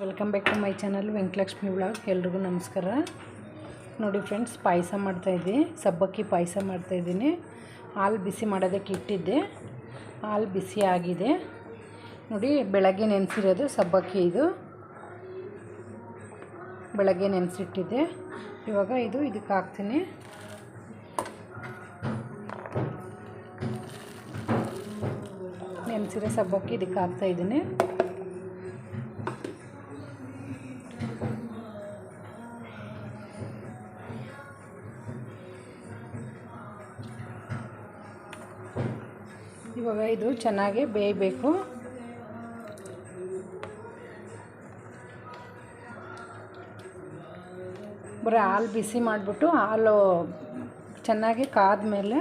Welcome back to my channel Venkatalakshmi blog ಎಲ್ರಿಗೂ ನಮಸ್ಕಾರ. ನೋಡಿ ಫ್ರೆಂಡ್ಸ್ ಪಾಯಸ ಮಾಡ್ತಾಯಿದ್ದೆ ಸಬ್ಬಕ್ಕಿ ಪಾಯಸ ಮಾಡ್ತಾಯಿದ್ದೀನಿ ಹಾಲು ಬಿಸಿ ಮಾಡೋದಕ್ಕೆ ಇಟ್ಟಿದ್ದೆ. ಹಾಲು ಬಿಸಿ ಆಗಿದೆ. ನೋಡಿ, ಬೆಳಗ್ಗೆ ನೆನೆಸಿರೋದು ಸಬ್ಬಕ್ಕಿ ಇದು. ಬೆಳಗ್ಗೆ ನೆನೆಸಿಟ್ಟಿದ್ದೆ. ಇವಾಗ ಇದು ಇದಕ್ಕೆ ಹಾಕ್ತೀನಿ. ನೆನೆಸಿರೋ ಸಬ್ಬಕ್ಕಿ ಇದಕ್ಕೆ ಹಾಕ್ತಾಯಿದ್ದೀನಿ ಇವಾಗ ಇದು ಚೆನ್ನಾಗಿ ಬೇಯಬೇಕು. ಬರೀ ಹಾಲು ಬಿಸಿ ಮಾಡಿಬಿಟ್ಟು ಹಾಲು ಚೆನ್ನಾಗಿ ಕಾದ ಮೇಲೆ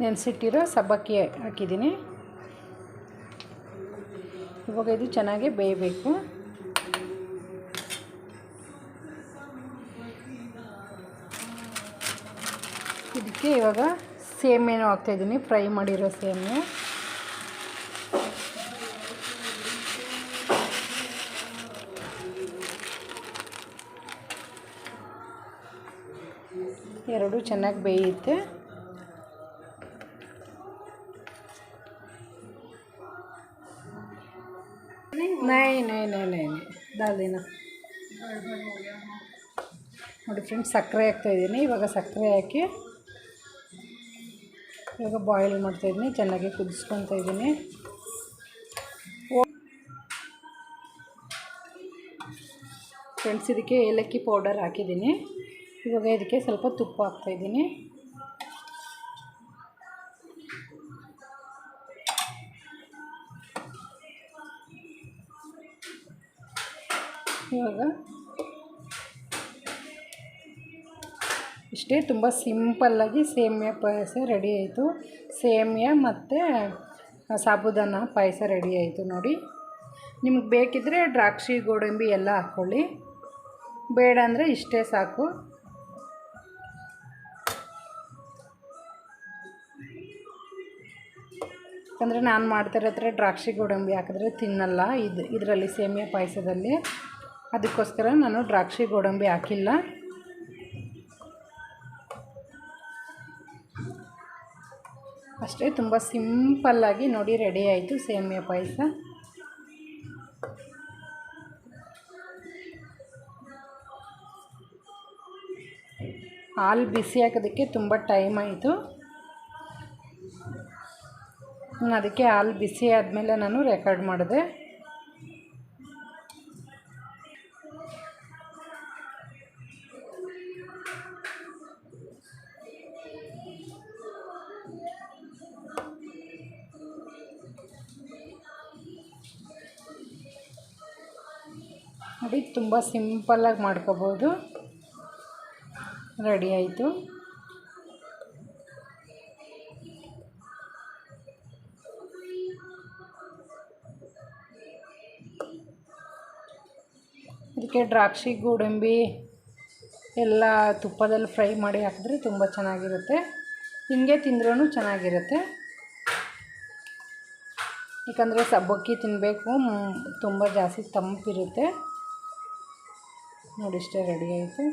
ನೆನೆಸಿಟ್ಟಿರೋ ಸಬ್ಬಕ್ಕಿ ಹಾಕಿದ್ದೀನಿ. ಇವಾಗ ಇದು ಚೆನ್ನಾಗಿ ಬೇಯಬೇಕು. ಇದಕ್ಕೆ ಇವಾಗ ಸೇಮೇನು ಹಾಕ್ತಾಯಿದ್ದೀನಿ ಫ್ರೈ ಮಾಡಿರೋ ಸೇಮೆ. ಎರಡು ಚೆನ್ನಾಗಿ ಬೇಯುತ್ತೆ. ನೈ ನೈ ನೈ ನೈ ದಾಲ್ದಿನ ನೋಡಿ ಫ್ರೆಂಡ್ಸ್, ಸಕ್ಕರೆ ಹಾಕ್ತಾಯಿದ್ದೀನಿ ಇವಾಗ ಸಕ್ಕರೆ ಹಾಕಿ ಇವಾಗ ಬಾಯ್ಲ್ ಮಾಡ್ತಾಯಿದ್ದೀನಿ ಚೆನ್ನಾಗಿ ಕುದಿಸ್ಕೊತಾ ಇದ್ದೀನಿ. ಫ್ರೆಂಡ್ಸ್ ಇದಕ್ಕೆ ಏಲಕ್ಕಿ ಪೌಡರ್ ಹಾಕಿದ್ದೀನಿ. ಇವಾಗ ಇದಕ್ಕೆ ಸ್ವಲ್ಪ ತುಪ್ಪ ಹಾಕ್ತಾಯಿದ್ದೀನಿ ಇವಾಗ ಇಷ್ಟೇ, ತುಂಬ ಸಿಂಪಲ್ಲಾಗಿ ಸೇಮಿಯ ಪಾಯಸ ರೆಡಿ ಆಯಿತು. ಸೇಮಿಯ ಮತ್ತು ಸಾಬುದಾನ ಪಾಯಸ ರೆಡಿ ಆಯಿತು ನೋಡಿ. ನಿಮ್ಗೆ ಬೇಕಿದ್ದರೆ ದ್ರಾಕ್ಷಿ, ಗೋಡಂಬಿ ಎಲ್ಲ ಹಾಕ್ಕೊಳ್ಳಿ ಬೇಡ ಅಂದರೆ ಇಷ್ಟೇ ಸಾಕು. ಯಾಕಂದರೆ ನಾನು ಮಾಡ್ತಿರೋ ಹತ್ರ ದ್ರಾಕ್ಷಿ, ಗೋಡಂಬಿ ಹಾಕಿದ್ರೆ ತಿನ್ನಲ್ಲ. ಇದು, ಇದರಲ್ಲಿ ಸೇಮಿಯ ಪಾಯಸದಲ್ಲಿ. ಅದಕ್ಕೋಸ್ಕರ ನಾನು ದ್ರಾಕ್ಷಿ, ಗೋಡಂಬಿ ಹಾಕಿಲ್ಲ. ಅಷ್ಟೇ, ತುಂಬ ಸಿಂಪಲ್ಲಾಗಿ ನೋಡಿ ರೆಡಿ ಆಯಿತು ಸೇಮಿಯಾ ಪಾಯಸ. ಹಾಲು ಬಿಸಿ ಹಾಕೋದಕ್ಕೆ ತುಂಬ ಟೈಮ್ ಆಯಿತು. ಅದಕ್ಕೆ ಹಾಲು ಬಿಸಿ ಆದಮೇಲೆ ನಾನು ರೆಕಾರ್ಡ್ ಮಾಡಿದೆ. ನೋಡಿ ತುಂಬ ಸಿಂಪಲ್ಲಾಗಿ ಮಾಡ್ಕೋಬೋದು. ರೆಡಿ ಆಯಿತು. ಇದಕ್ಕೆ ದ್ರಾಕ್ಷಿ, ಗೋಡಂಬಿ ಎಲ್ಲ ತುಪ್ಪದಲ್ಲಿ ಫ್ರೈ ಮಾಡಿ ಹಾಕಿದ್ರೆ ತುಂಬ ಚೆನ್ನಾಗಿರುತ್ತೆ. ಹಿಂಗೆ ತಿಂದ್ರೂ ಚೆನ್ನಾಗಿರುತ್ತೆ. ಯಾಕಂದರೆ ಸಬ್ಬಕ್ಕಿ ತಿನ್ನಬೇಕು, ತುಂಬ ಜಾಸ್ತಿ ತಂಪಿರುತ್ತೆ. ನೋಡಿ ಇಷ್ಟೇ ರೆಡಿ ಆಯಿತು.